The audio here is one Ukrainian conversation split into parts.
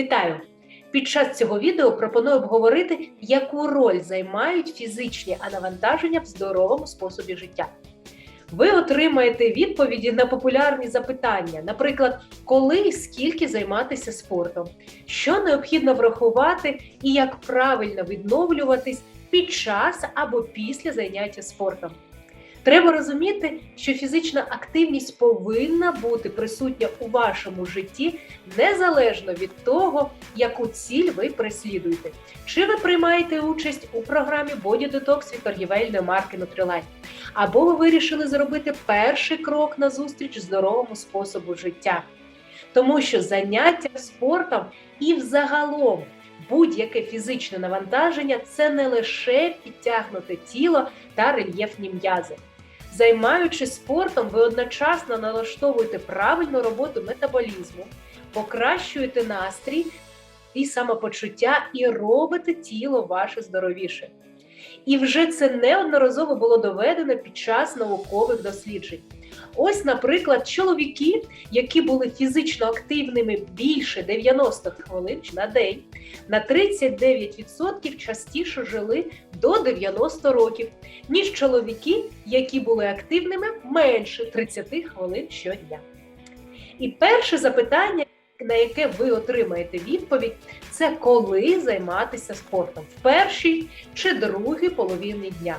Вітаю! Під час цього відео пропоную обговорити, яку роль займають фізичні навантаження в здоровому способі життя. Ви отримаєте відповіді на популярні запитання, наприклад, коли і скільки займатися спортом, що необхідно врахувати і як правильно відновлюватись під час або після заняття спортом. Треба розуміти, що фізична активність повинна бути присутня у вашому житті незалежно від того, яку ціль ви преслідуєте. Чи ви приймаєте участь у програмі Body Detox від торгівельної марки Nutrilite, або ви вирішили зробити перший крок на зустріч здоровому способу життя. Тому що заняття спортом і взагалом будь-яке фізичне навантаження це не лише підтягнуте тіло та рельєфні м'язи. Займаючись спортом, ви одночасно налаштовуєте правильну роботу метаболізму, покращуєте настрій і самопочуття, і робите тіло ваше здоровіше. І вже це неодноразово було доведено під час наукових досліджень. Ось, наприклад, чоловіки, які були фізично активними більше 90 хвилин на день, на 39% частіше жили до 90 років, ніж чоловіки, які були активними менше 30 хвилин щодня. І перше запитання, на яке ви отримаєте відповідь, це коли займатися спортом в першій чи другій половині дня.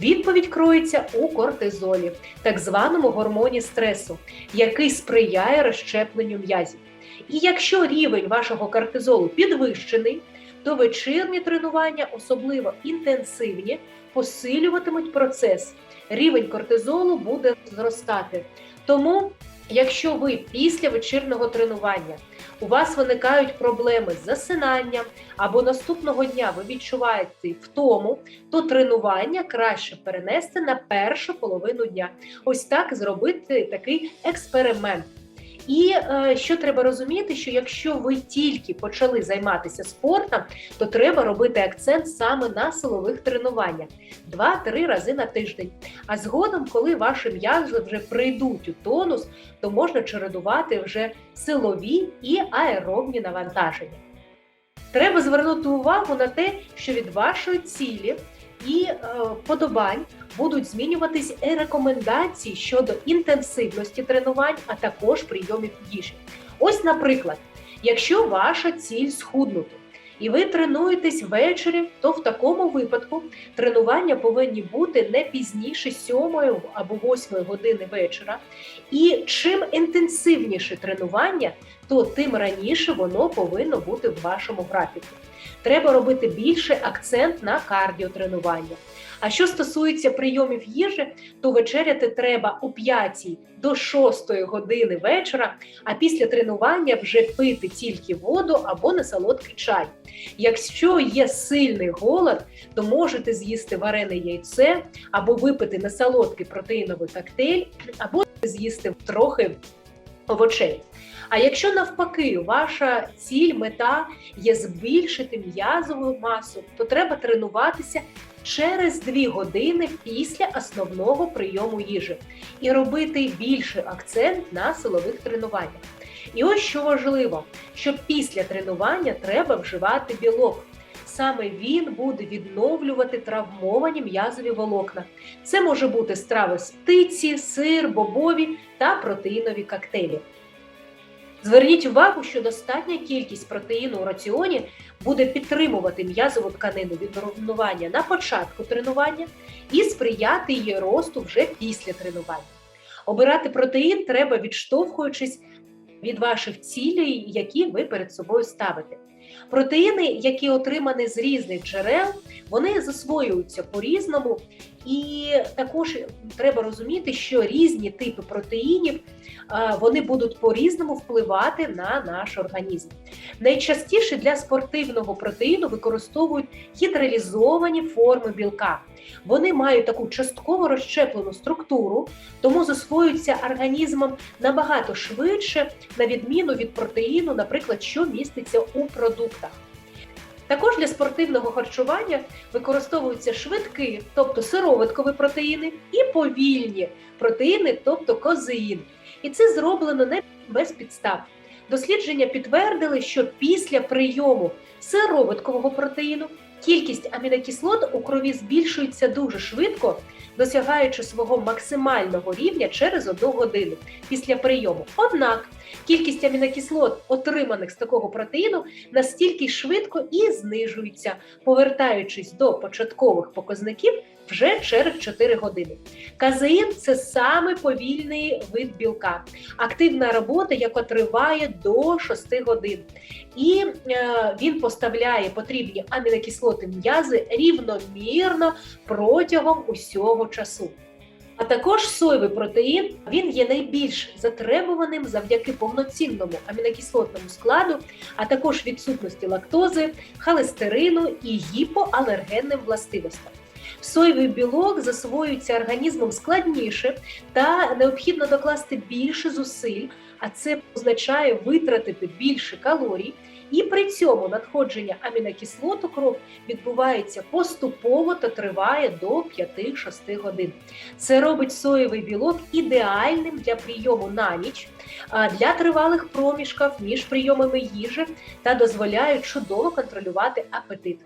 Відповідь кроється у кортизолі, так званому гормоні стресу, який сприяє розщепленню м'язів. І якщо рівень вашого кортизолу підвищений, то вечірні тренування, особливо інтенсивні, посилюватимуть процес. Рівень кортизолу буде зростати. Тому, якщо ви після вечірнього тренування у вас виникають проблеми з засинанням, або наступного дня ви відчуваєте втому, то тренування краще перенести на першу половину дня. Ось так зробити такий експеримент. І е, що треба розуміти, що якщо ви тільки почали займатися спортом, то треба робити акцент саме на силових тренуваннях 2-3 рази на тиждень. А згодом, коли ваші м'язи вже прийдуть у тонус, то можна чередувати вже силові і аеробні навантаження. Треба звернути увагу на те, що від вашої цілі і е, подобань будуть змінюватись рекомендації щодо інтенсивності тренувань, а також прийомів їжі. Ось, наприклад, якщо ваша ціль схуднути, і ви тренуєтесь ввечері, то в такому випадку тренування повинні бути не пізніше 7 або 8 години вечора. І чим інтенсивніше тренування, то тим раніше воно повинно бути в вашому графіку. Треба робити більше акцент на кардіотренування. А що стосується прийомів їжі, то вечеряти треба о 5 до 6 години вечора, а після тренування вже пити тільки воду або несолодкий чай. Якщо є сильний голод, то можете з'їсти варене яйце або випити несолодкий протеїновий коктейль, або з'їсти трохи овочей. А якщо навпаки ваша ціль, мета є збільшити м'язову масу, то треба тренуватися через 2 години після основного прийому їжі і робити більший акцент на силових тренуваннях. І ось що важливо, що після тренування треба вживати білок. Саме він буде відновлювати травмовані м'язові волокна. Це може бути страви з птиці, сир, бобові та протеїнові коктейлі. Зверніть увагу, що достатня кількість протеїну у раціоні буде підтримувати м'язову тканину від руйнування на початку тренування і сприяти її росту вже після тренування. Обирати протеїн треба відштовхуючись від ваших цілей, які ви перед собою ставите. Протеїни, які отримані з різних джерел, вони засвоюються по-різному, і також треба розуміти, що різні типи протеїнів вони будуть по-різному впливати на наш організм. Найчастіше для спортивного протеїну використовують гідралізовані форми білка. Вони мають таку частково розщеплену структуру, тому засвоюються організмом набагато швидше, на відміну від протеїну, наприклад, що міститься у продуктах. Також для спортивного харчування використовуються швидкі, тобто сироваткові протеїни, і повільні протеїни, тобто козеїн. І це зроблено не без підстав. Дослідження підтвердили, що після прийому сироваткового протеїну кількість амінокислот у крові збільшується дуже швидко, досягаючи свого максимального рівня через одну годину після прийому. Однак кількість амінокислот, отриманих з такого протеїну, настільки швидко і знижується, повертаючись до початкових показників вже через 4 години. Казеїн це саме повільний вид білка, активна робота, яка триває до 6 годин. І е, він поставляє потрібні амінокислоти м'язи рівномірно протягом усього часу. А також соєвий протеїн він є найбільш затребуваним завдяки повноцінному амінокислотному складу, а також відсутності лактози, холестерину і гіпоалергенним властивостям. Соєвий білок засвоюється організмом складніше та необхідно докласти більше зусиль, а це означає витратити більше калорій. І при цьому надходження амінокислот у кров відбувається поступово та триває до 5-6 годин. Це робить соєвий білок ідеальним для прийому на ніч, для тривалих проміжків між прийомами їжі та дозволяє чудово контролювати апетит.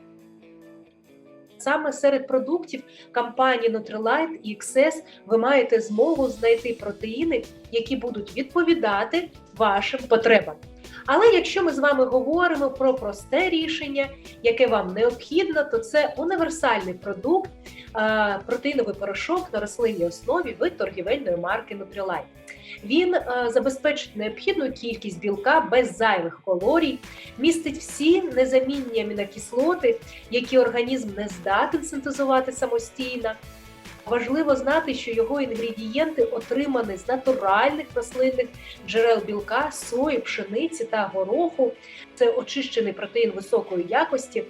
Саме серед продуктів компанії Nutrilite і XS ви маєте змогу знайти протеїни, які будуть відповідати вашим потребам. Але якщо ми з вами говоримо про просте рішення, яке вам необхідно, то це універсальний продукт, е, протеїновий порошок на рослинній основі від торгівельної марки Nutrilite. Він е, забезпечить необхідну кількість білка без зайвих калорій, містить всі незамінні амінокислоти, які організм не здатен синтезувати самостійно. Важливо знати, що його інгредієнти отримані з натуральних рослинних джерел білка, сої, пшениці та гороху. Це очищений протеїн високої якості,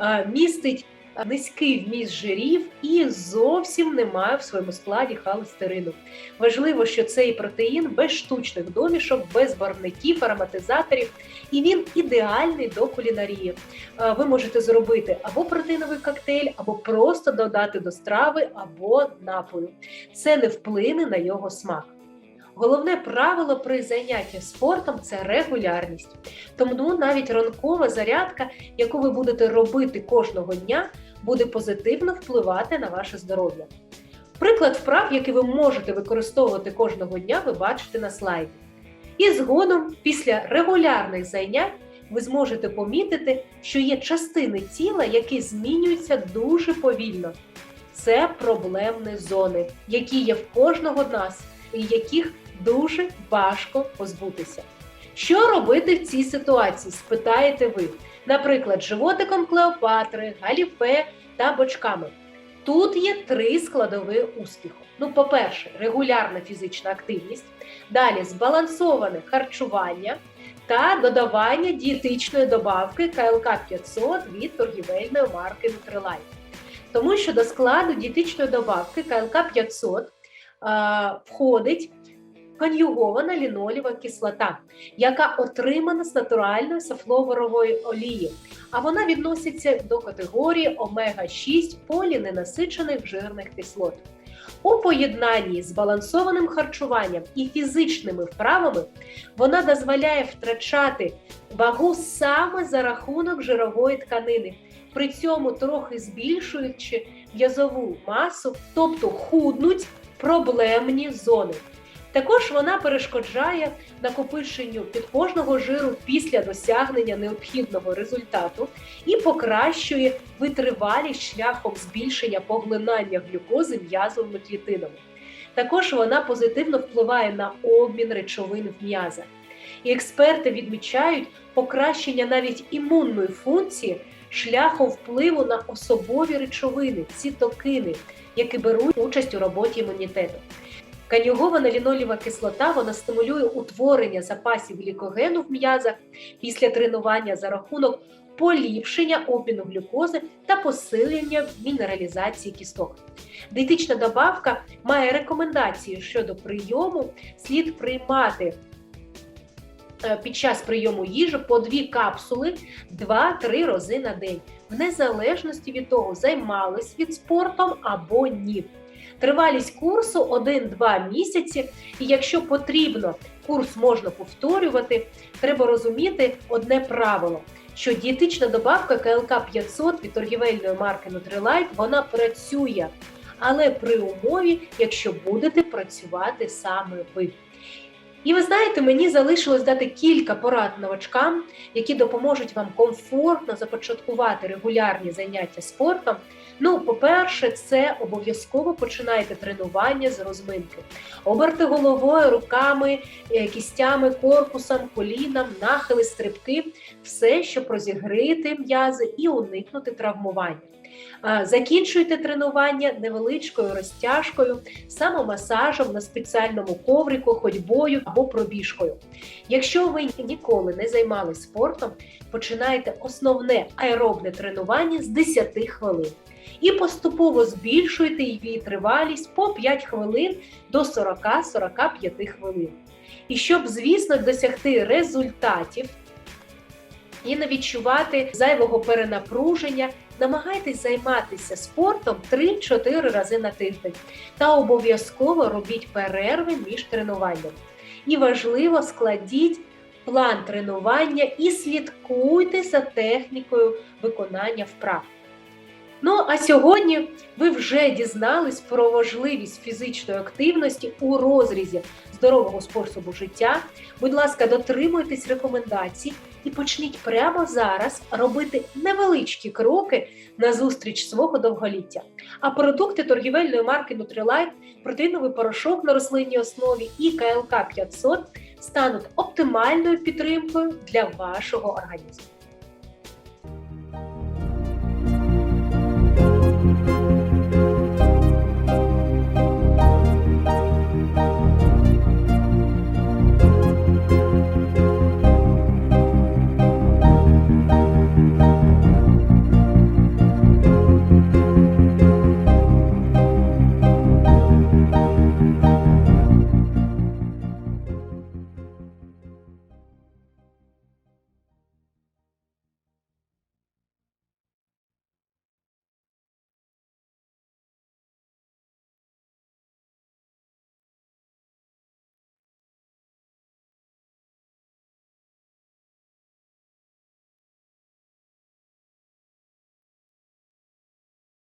е, містить низький вміст жирів і зовсім немає в своєму складі холестерину. Важливо, що цей протеїн без штучних домішок, без барвників, ароматизаторів, і він ідеальний до кулінарії. Ви можете зробити або протеїновий коктейль, або просто додати до страви або напою. Це не вплине на його смак. Головне правило при занятті спортом це регулярність. Тому навіть ранкова зарядка, яку ви будете робити кожного дня, буде позитивно впливати на ваше здоров'я. Приклад вправ, які ви можете використовувати кожного дня, ви бачите на слайді. І згодом, після регулярних занять, ви зможете помітити, що є частини тіла, які змінюються дуже повільно. Це проблемні зони, які є в кожного з нас, і яких дуже важко позбутися. Що робити в цій ситуації? Спитаєте ви, наприклад, животиком Клеопатри, галіфе та бочками. Тут є три складові успіху. Ну, по-перше, регулярна фізична активність, далі збалансоване харчування та додавання дієтичної добавки КЛК 500 від торгівельної марки Nutrilite. Тому що до складу дієтичної добавки КЛК 500 е, входить конюгована лінолєва кислота, яка отримана з натуральної софловорової олії, а вона відноситься до категорії омега-6 поліненасичених жирних кислот. У поєднанні з балансованим харчуванням і фізичними вправами вона дозволяє втрачати вагу саме за рахунок жирової тканини, при цьому трохи збільшуючи м'язову масу, тобто худнуть проблемні зони. Також вона перешкоджає накопиченню підкожного жиру після досягнення необхідного результату і покращує витривалість шляхом збільшення поглинання глюкози м'язовими клітинами. Також вона позитивно впливає на обмін речовин в м'язах. І експерти відмічають покращення навіть імунної функції шляхом впливу на особові речовини, цитокини, які беруть участь у роботі імунітету. Канюгована лінолєва кислота вона стимулює утворення запасів глікогену в м'язах після тренування за рахунок поліпшення обміну глюкози та посилення мінералізації кісток. Диетична добавка має рекомендації щодо прийому, слід приймати е, під час прийому їжі по дві капсули 2-3 рази на день. в незалежності від того, займались від спортом або ні. Тривалість курсу 1-2 місяці, і якщо потрібно, курс можна повторювати. Треба розуміти одне правило: що дієтична добавка КЛК 500 від торгівельної марки Nutrilite, вона працює, але при умові, якщо будете працювати саме ви. І ви знаєте, мені залишилось дати кілька порад новачкам, які допоможуть вам комфортно започаткувати регулярні заняття спортом. Ну, по-перше, це обов'язково починайте тренування з розминки. Оберти головою, руками, е, кістями, корпусом, колінам, нахили, стрибки, все, щоб розігрити м'язи і уникнути травмування. Закінчуйте тренування невеличкою розтяжкою, самомасажем на спеціальному коврику, ходьбою або пробіжкою. Якщо ви ніколи не займалися спортом, починайте основне аеробне тренування з 10 хвилин. І поступово збільшуйте її тривалість по 5 хвилин до 40-45 хвилин. І щоб, звісно, досягти результатів і не відчувати зайвого перенапруження, намагайтесь займатися спортом 3-4 рази на тиждень та обов'язково робіть перерви між тренуванням. І важливо складіть план тренування і слідкуйте за технікою виконання вправ. Ну а сьогодні ви вже дізнались про важливість фізичної активності у розрізі здорового способу життя. Будь ласка, дотримуйтесь рекомендацій і почніть прямо зараз робити невеличкі кроки на зустріч свого довголіття. А продукти торгівельної марки Nutrilite, протеїновий порошок на рослинній основі і КЛК 500 стануть оптимальною підтримкою для вашого організму.